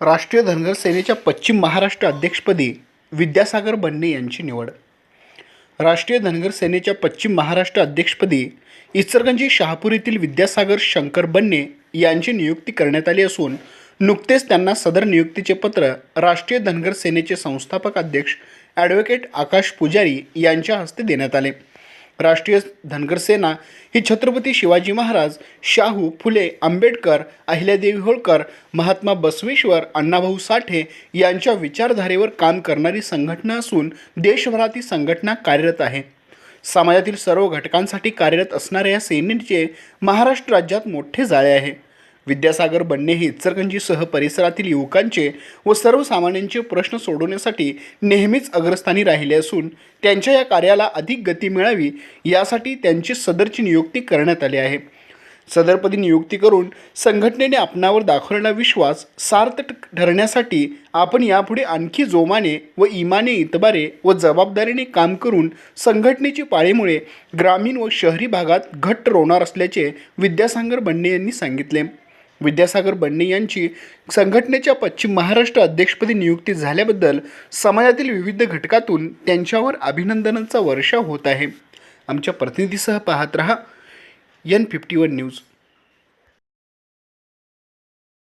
राष्ट्रीय धनगर सेनेच्या पश्चिम महाराष्ट्र अध्यक्षपदी विद्यासागर बन्ने यांची निवड. राष्ट्रीय धनगर सेनेच्या पश्चिम महाराष्ट्र अध्यक्षपदी इचरगंजी शहापूर येथील विद्यासागर शंकर बन्ने यांची नियुक्ती करण्यात आली असून नुकतेच त्यांना सदर नियुक्तीचे पत्र राष्ट्रीय धनगर सेनेचे संस्थापक अध्यक्ष ॲडव्होकेट आकाश पुजारी यांच्या हस्ते देण्यात आले. राष्ट्रीय धनगर सेना ही छत्रपती शिवाजी महाराज शाहू फुले आंबेडकर अहिल्यादेवी होळकर महात्मा बसवेश्वर अण्णाभाऊ साठे यांच्या विचारधारेवर काम करणारी संघटना असून देशभरात ही संघटना कार्यरत आहे. समाजातील सर्व घटकांसाठी कार्यरत असणाऱ्या या सेनेचे महाराष्ट्र राज्यात मोठे जाळे आहे. विद्यासागर बन्ने हे सह परिसरातील युवकांचे व सर्वसामान्यांचे प्रश्न सोडवण्यासाठी नेहमीच अग्रस्थानी राहिले असून त्यांच्या या कार्याला अधिक गती मिळावी यासाठी त्यांची सदरची नियुक्ती करण्यात आली आहे. सदरपदी नियुक्ती करून संघटनेने आपणावर दाखवलेला विश्वास सार्थ ठरण्यासाठी आपण यापुढे आणखी जोमाने व इमाने इतबारे व जबाबदारीने काम करून संघटनेची पाळीमुळे ग्रामीण व शहरी भागात घट्ट रोवणार असल्याचे विद्यासागर बन्ने यांनी सांगितले. विद्यासागर बन्ने यांची संघटनेच्या पश्चिम महाराष्ट्र अध्यक्षपदी नियुक्ती झाल्याबद्दल समाजातील विविध घटकातून त्यांच्यावर अभिनंदनाचा वर्षाव होत आहे. आमच्या प्रतिनिधीसह पाहत रहा एन फिफ्टी वन न्यूज